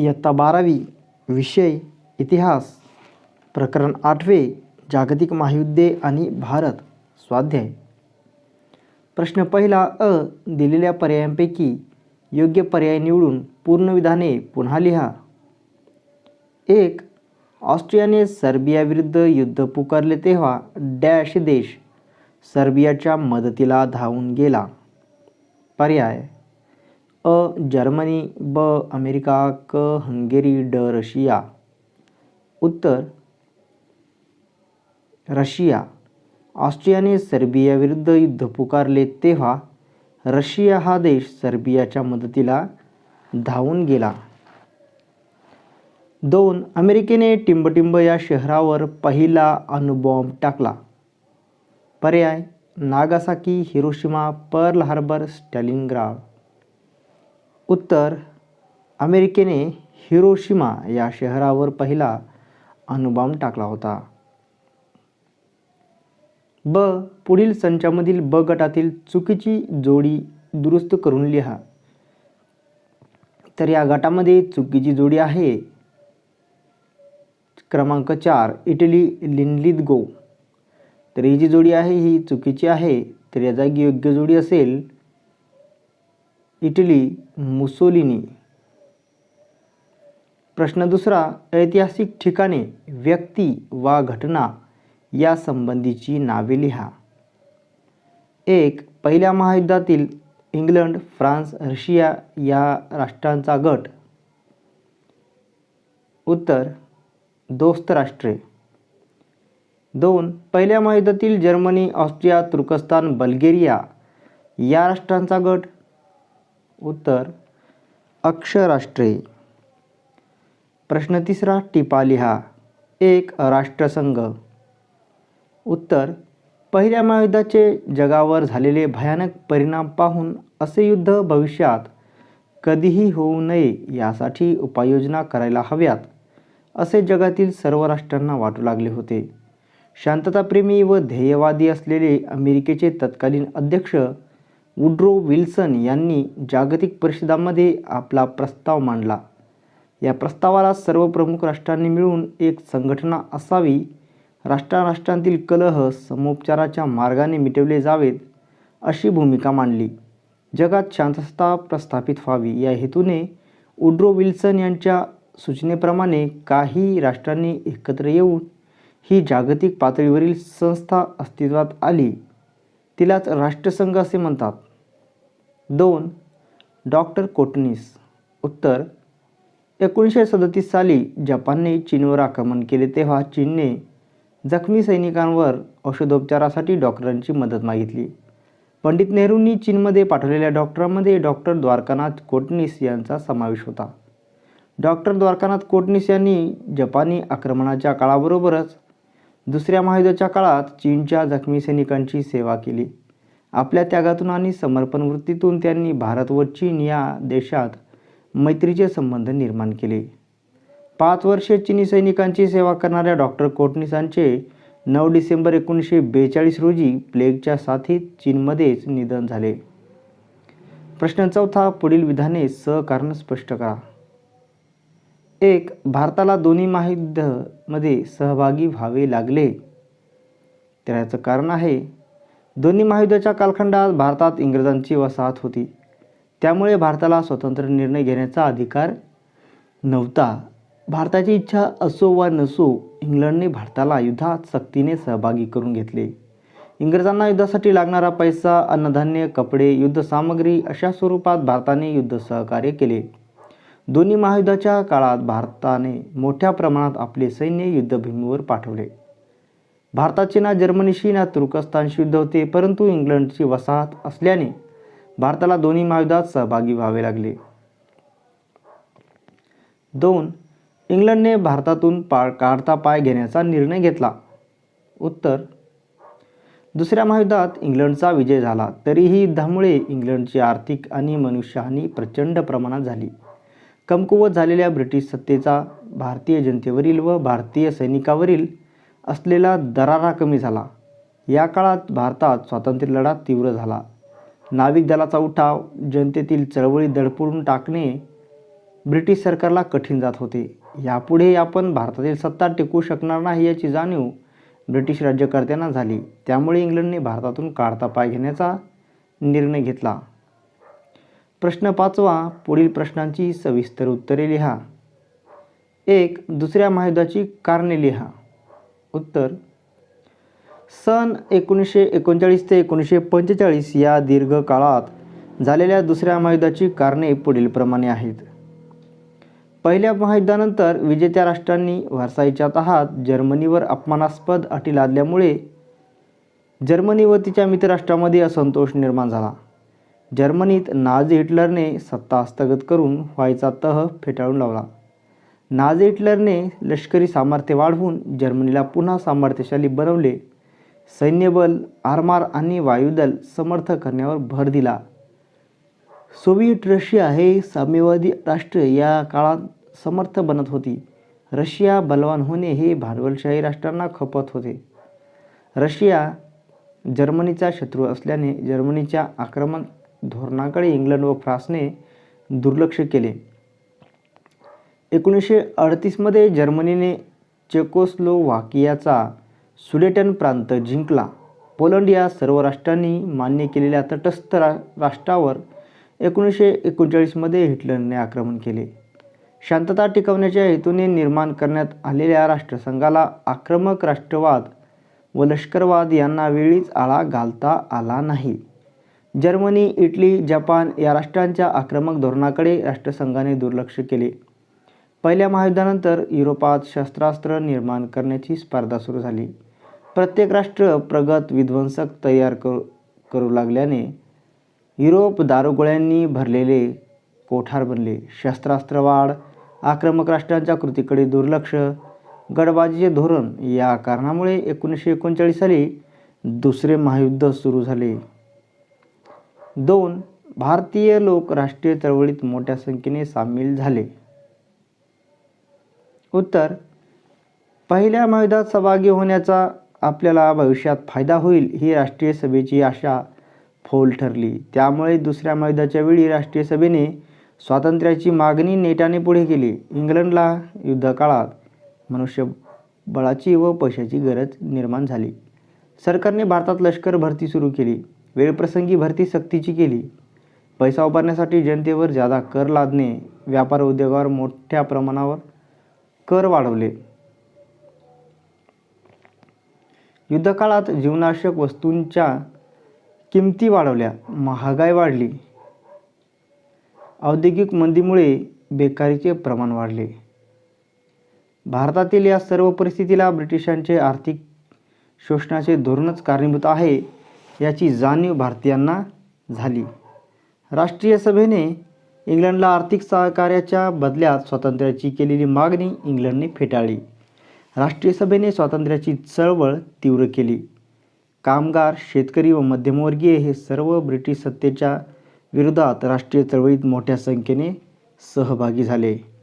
इयत्ता बारावी विषय इतिहास प्रकरण आठवे जागतिक महायुद्धे आणि भारत स्वाध्याय. प्रश्न पहिला अ दिलेल्या पर्यायांपैकी योग्य पर्याय निवडून पूर्ण विधाने पुन्हा लिहा. एक ऑस्ट्रियाने सर्बियाविरुद्ध युद्ध पुकारले तेव्हा डॅश देश सर्बियाच्या मदतीला धावून गेला. पर्याय अ जर्मनी ब अमेरिका क हंगेरी ड रशिया. उत्तर रशिया. ऑस्ट्रियाने सर्बियाविरुद्ध युद्ध पुकारले तेव्हा रशिया हा देश सर्बियाच्या मदतीला धावून गेला. दोन अमेरिकेने टिंबटिंब या शहरावर पहिला अणुबॉम्ब टाकला. पर्याय Nagasaki Hiroshima Pearl Harbor Stalingrad. उत्तर अमेरिकेने हिरोशिमा या शहरावर पहिला अणुबॉम्ब टाकला होता. ब पुढील संचामधील ब गटातील चुकीची जोडी दुरुस्त करून लिहा. तर या गटामध्ये चुकीची जोडी आहे. क्रमांक चार इटली लिनलिद गो. तर ही जी जोडी आहे ही चुकीची आहे. तर या जागी योग्य जोडी असेल इटली मुसोलिनी. प्रश्न दुसरा ऐतिहासिक ठिकाणे व्यक्ती वा घटना या संबंधीची नावे लिहा. एक पहिल्या महायुद्धातील इंग्लंड फ्रान्स रशिया या राष्ट्रांचा गट. उत्तर दोस्त राष्ट्रे. दोन पहिल्या महायुद्धातील जर्मनी ऑस्ट्रिया तुर्कस्तान बल्गेरिया या राष्ट्रांचा गट. उत्तर अक्षराष्ट्रे. प्रश्न तिसरा टिपा लिहा एक राष्ट्रसंघ. उत्तर पहिल्या महायुद्धाचे जगावर झालेले भयानक परिणाम पाहून असे युद्ध भविष्यात कधीही होऊ नये यासाठी उपाययोजना करायला हव्यात असे जगातील सर्व राष्ट्रांना वाटू लागले होते. शांतताप्रेमी व ध्येयवादी असलेले अमेरिकेचे तत्कालीन अध्यक्ष वुड्रो विल्सन यांनी जागतिक परिषदामध्ये आपला प्रस्ताव मांडला. या प्रस्तावाला सर्व प्रमुख राष्ट्रांनी मिळून एक संघटना असावी. राष्ट्राराष्ट्रांतील कलह समोपचाराच्या मार्गाने मिटवले जावेत अशी भूमिका मांडली. जगात शांतता प्रस्थापित व्हावी या हेतूने उड्रो विल्सन यांच्या सूचनेप्रमाणे काही राष्ट्रांनी एकत्र येऊन ही जागतिक पातळीवरील संस्था अस्तित्वात आली. तिलाच राष्ट्रसंघ असे म्हणतात. दोन डॉक्टर कोटनीस. उत्तर एकोणीसशे सदतीस साली जपानने चीनवर आक्रमण केले तेव्हा चीनने जखमी सैनिकांवर औषधोपचारासाठी डॉक्टरांची मदत मागितली. पंडित नेहरूंनी चीनमध्ये पाठवलेल्या डॉक्टरांमध्ये डॉक्टर द्वारकानाथ कोटनीस यांचा समावेश होता. डॉक्टर द्वारकानाथ कोटनीस यांनी जपानी आक्रमणाच्या काळाबरोबरच दुसऱ्या महायुद्धाच्या काळात चीनच्या जखमी सैनिकांची सेवा केली. आपल्या त्यागातून आणि समर्पण वृत्तीतून त्यांनी भारत व चीन या देशात मैत्रीचे संबंध निर्माण केले. पाच वर्षे चीनी सैनिकांची सेवा करणाऱ्या डॉक्टर कोटनिसांचे नऊ डिसेंबर एकोणीसशे बेचाळीस रोजी प्लेगच्या साथीत चीनमध्येच निधन झाले. प्रश्न चौथा पुढील विधाने सहकारण स्पष्ट करा. एक भारताला दोन्ही महायुद्धामध्ये सहभागी व्हावे लागले. तर याचं कारण आहे दोन्ही महायुद्धाच्या कालखंडात भारतात इंग्रजांची वसाहत होती. त्यामुळे भारताला स्वतंत्र निर्णय घेण्याचा अधिकार नव्हता. भारताची इच्छा असो वा नसो इंग्लंडने भारताला युद्धात सक्तीने सहभागी करून घेतले. इंग्रजांना युद्धासाठी लागणारा पैसा अन्नधान्य कपडे युद्धसामग्री अशा स्वरूपात भारताने युद्ध सहकार्य केले. दोन्ही महायुद्धाच्या काळात भारताने मोठ्या प्रमाणात आपले सैन्य युद्धभूमीवर पाठवले. भारताचे ना जर्मनीशी ना तुर्कस्तानशी युद्ध होते परंतु इंग्लंडची वसाहत असल्याने भारताला दोन्ही महायुद्धात सहभागी व्हावे लागले. दोन इंग्लंडने भारतातून पा काढता पाय घेण्याचा निर्णय घेतला. उत्तर दुसऱ्या महायुद्धात इंग्लंडचा विजय झाला तरीही युद्धामुळे इंग्लंडची आर्थिक आणि मनुष्यहानी प्रचंड प्रमाणात झाली. कमकुवत झालेल्या ब्रिटिश सत्तेचा भारतीय जनतेवरील व भारतीय सैनिकावरील असलेला दरारा कमी झाला. या काळात भारतात स्वातंत्र्य लढा तीव्र झाला. नाविक दलाचा उठाव जनतेतील चळवळी दडपडून टाकणे ब्रिटिश सरकारला कठीण जात होते. यापुढे आपण भारतातील सत्ता टिकू शकणार नाही याची जाणीव ब्रिटिश राज्यकर्त्यांना झाली. त्यामुळे इंग्लंडने भारतातून काढता पाय घेण्याचा निर्णय घेतला. प्रश्न पाचवा पुढील प्रश्नांची सविस्तर उत्तरे लिहा. एक दुसऱ्या महायुद्धाची कारणे लिहा. उत्तर सन एकोणीसशे एकोणचाळीस ते एकोणीसशे पंचेचाळीस या दीर्घ काळात झालेल्या दुसऱ्या महायुद्धाची कारणे पुढीलप्रमाणे आहेत. पहिल्या महायुद्धानंतर विजेत्या राष्ट्रांनी व्हर्साईच्या तहात जर्मनीवर अपमानास्पद अटी लादल्यामुळे जर्मनी व तिच्या मित्रराष्ट्रामध्ये असंतोष निर्माण झाला. जर्मनीत नाझी हिटलरने सत्ता हस्तगत करून व्हायचा तह फेटाळून लावला. नाझी हिटलरने लष्करी सामर्थ्य वाढवून जर्मनीला पुन्हा सामर्थ्यशाली बनवले. सैन्यबल आरमार आणि वायुदल समर्थ करण्यावर भर दिला. सोव्हिएट रशिया हे साम्यवादी राष्ट्र या काळात समर्थ बनत होती. रशिया बलवान होणे हे भांडवलशाही राष्ट्रांना खपत होते. रशिया जर्मनीचा शत्रू असल्याने जर्मनीच्या आक्रमण धोरणाकडे इंग्लंड व फ्रान्सने दुर्लक्ष केले. एकोणीसशे अडतीसमध्ये जर्मनीने चेकोस्लोवाकियाचा सुडेटन प्रांत जिंकला. पोलंड या सर्व राष्ट्रांनी मान्य केलेल्या तटस्थ रा राष्ट्रावर एकोणीसशे एकोणचाळीसमध्ये हिटलरने आक्रमण केले. शांतता टिकवण्याच्या हेतूने निर्माण करण्यात आलेल्या राष्ट्रसंघाला आक्रमक राष्ट्रवाद व लष्करवाद यांना वेळीच आळा घालता आला नाही. जर्मनी इटली जपान या राष्ट्रांच्या आक्रमक धोरणाकडे राष्ट्रसंघाने दुर्लक्ष केले. पहिल्या महायुद्धानंतर युरोपात शस्त्रास्त्र निर्माण करण्याची स्पर्धा सुरू झाली. प्रत्येक राष्ट्र प्रगत विध्वंसक तयार करू करू लागल्याने युरोप दारुगोळ्यांनी भरलेले कोठार बनले. शस्त्रास्त्र वाढ आक्रमक राष्ट्रांच्या कृतीकडे दुर्लक्ष गडबाजीचे धोरण या कारणामुळे एकोणीसशे एकोणचाळीस साली दुसरे महायुद्ध सुरू झाले. दोन भारतीय लोक राष्ट्रीय चळवळीत मोठ्या संख्येने सामील झाले. उत्तर पहिल्या महायुद्धात सहभागी होण्याचा आपल्याला भविष्यात फायदा होईल ही राष्ट्रीय सभेची आशा फोल ठरली. त्यामुळे दुसऱ्या महायुद्धाच्या वेळी राष्ट्रीय सभेने स्वातंत्र्याची मागणी नेटाने पुढे केली. इंग्लंडला युद्धकाळात मनुष्यबळाची व पैशाची गरज निर्माण झाली. सरकारने भारतात लष्कर भरती सुरू केली. वेळप्रसंगी भरती सक्तीची केली. पैसा उभारण्यासाठी जनतेवर जादा कर लादणे व्यापार उद्योगावर मोठ्या प्रमाणावर कर वाढवले. युद्धकाळात जीवनावश्यक वस्तूंच्या किमती वाढवल्या. महागाई वाढली. औद्योगिक मंदीमुळे बेकारीचे प्रमाण वाढले. भारतातील या सर्व परिस्थितीला ब्रिटिशांचे आर्थिक शोषणाचे धोरणच कारणीभूत आहे. याची जाणीव भारतीयांना झाली. राष्ट्रीय सभेने इंग्लंडला आर्थिक सहकार्याच्या बदल्यात स्वातंत्र्याची केलेली मागणी इंग्लंडने फेटाळली. राष्ट्रीय सभेने स्वातंत्र्याची चळवळ तीव्र केली. कामगार शेतकरी व मध्यमवर्गीय हे सर्व ब्रिटिश सत्तेच्या विरोधात राष्ट्रीय चळवळीत मोठ्या संख्येने सहभागी झाले.